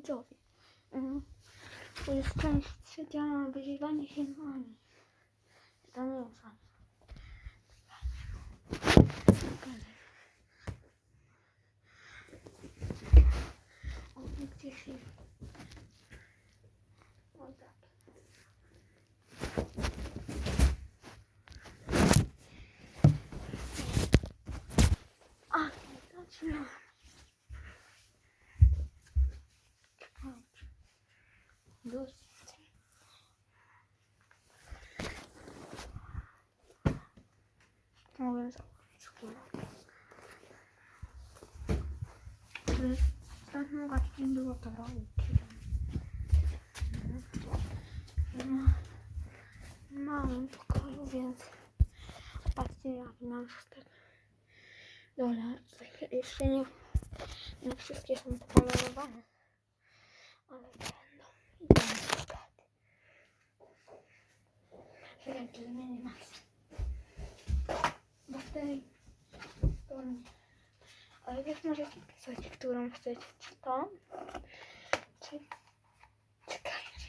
widzowie. To jest część trzecia wyżywanie się nami. To nie jest fajne. O, gdzie się... O tak. A, to trzeba. Dosyć. Mogę. Ostatnio właśnie było to robić. W małym pokoju, więc patrzcie jak mam tak dole. Jeszcze nie, nie wszystkie są pomalowane, ale będą. I tam szukać. Czekajcie, zmienię masę. Bo w tej stronie. Ale wiesz, możecie pisać, którą chcecie. Czy tą? Czy... Czekajcie.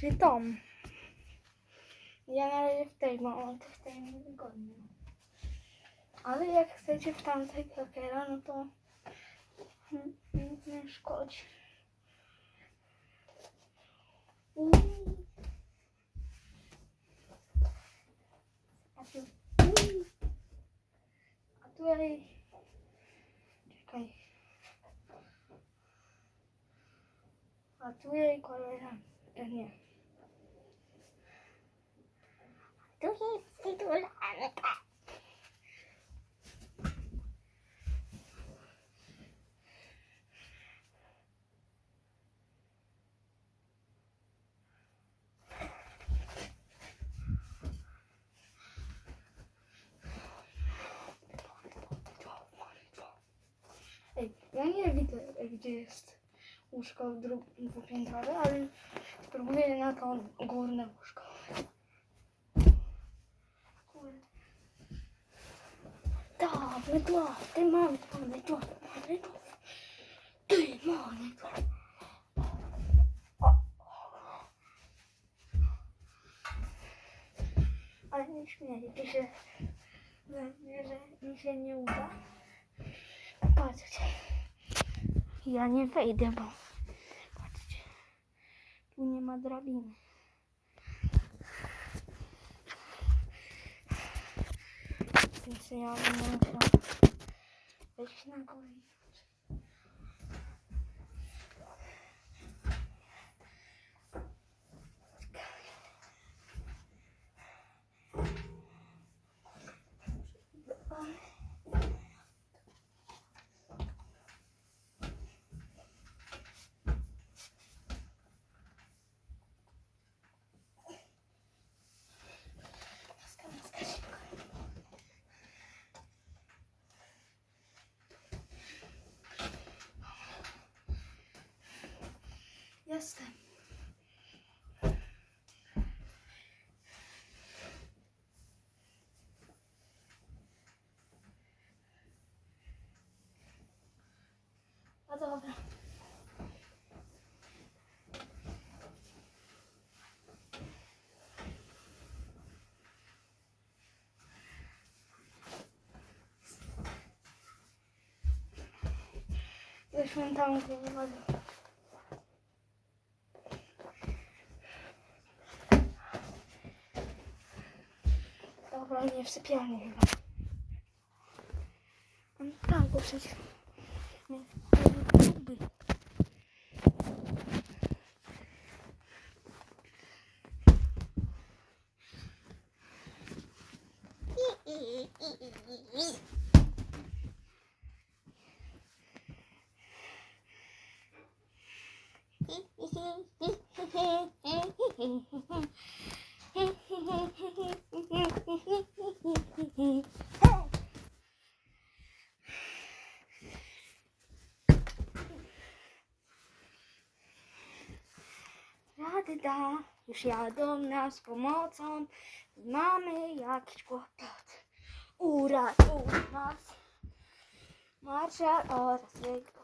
Czy tą? Ja na razie w tej, bo on w tej nie wygodnie. Ale jak chcecie w tamtej papiera, no to nic nie szkodzi. Atu. Atu e kolera. Atu e kolera. Atu e kolera. Atu e kolera. Atu e kolera. Atu Tu jest tytulanka. Ej, ja nie widzę, gdzie jest łóżko dwupiętrowe, ale spróbuję na to górne łóżko. Dobry głos, ty mamy, mamy głos, mamy głos. Ty mamy głos. Ale nie śmiejcie się, że mi się nie uda. Patrzcie. Ja nie wejdę, bo patrzcie. Tu nie ma drabiny. Więc ja będę musiał wejść na górę. Jestem. No dobra. Zresztą tam, gdzie nie ma Dobra, nie w sypialni chyba. No tak, bo przecież... Nie, nie lubi. Rady da, już jadą nas pomocą. Mamy jakiś kłopot. uratuj nas. Marszal oraz jego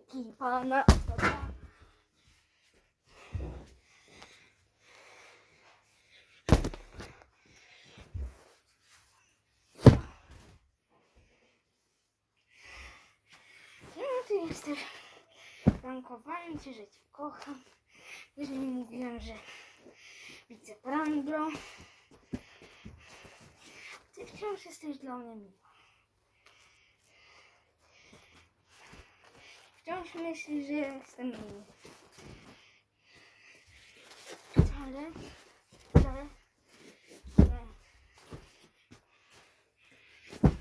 ekipa na osoba. No ty jesteś prankowałem cię, że cię kocham. Jeżeli mówiłem, że widzę pranglo. Ty wciąż jesteś dla mnie miła. Wciąż myślisz, że jestem miły. Ale, ale, że,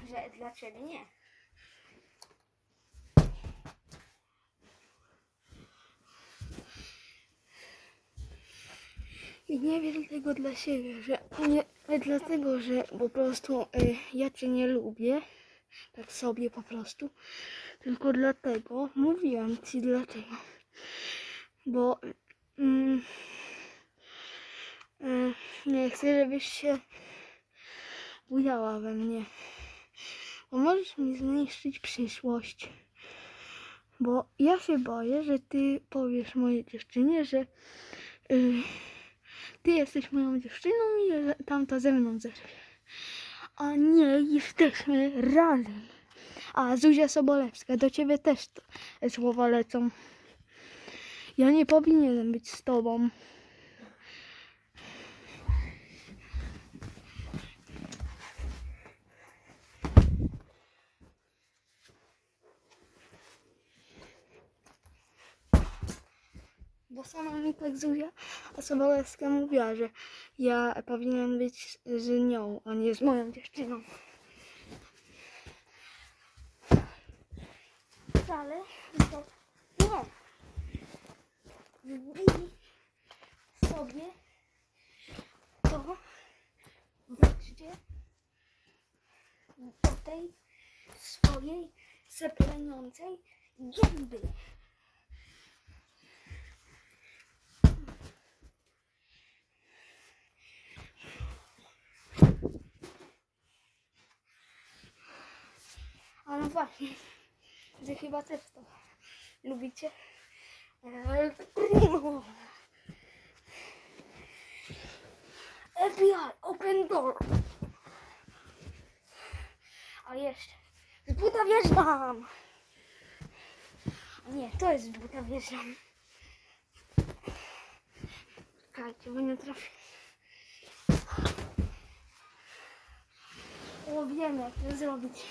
że dla ciebie nie. I nie wiem tego dla siebie, że nie dlatego, że po prostu y, ja cię nie lubię, tak sobie po prostu, tylko dlatego, mówiłam ci dlatego, bo mm, y, nie chcę, żebyś się bujała we mnie, bo możesz mi zniszczyć przyszłość. Bo ja się boję, że ty powiesz mojej dziewczynie, że y, ty jesteś moją dziewczyną i tamta ze mną zerwie. A nie, jesteśmy razem. A Zuzia Sobolewska, do ciebie też te słowa lecą. Ja nie powinienem być z tobą. Bo sama mi tak Zuzia Sobolewska mówiła, że ja powinienem być z nią, a nie z moją dziewczyną. Wcale to nie. Wbij sobie to wreszcie do tej swojej sepleniącej gęby. A no właśnie, wy chyba też to lubicie. Primo. FBI, open door. A jeszcze, z buta wjeżdżam. Nie, to jest z buta wjeżdżam. Czekajcie, bo nie trafię. O, wiem jak to zrobić.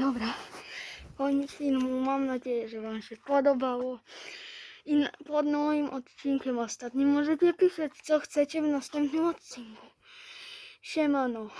Dobra, koniec filmu. Mam nadzieję, że Wam się podobało. I pod moim odcinkiem ostatnim możecie pisać, co chcecie w następnym odcinku. Siemano.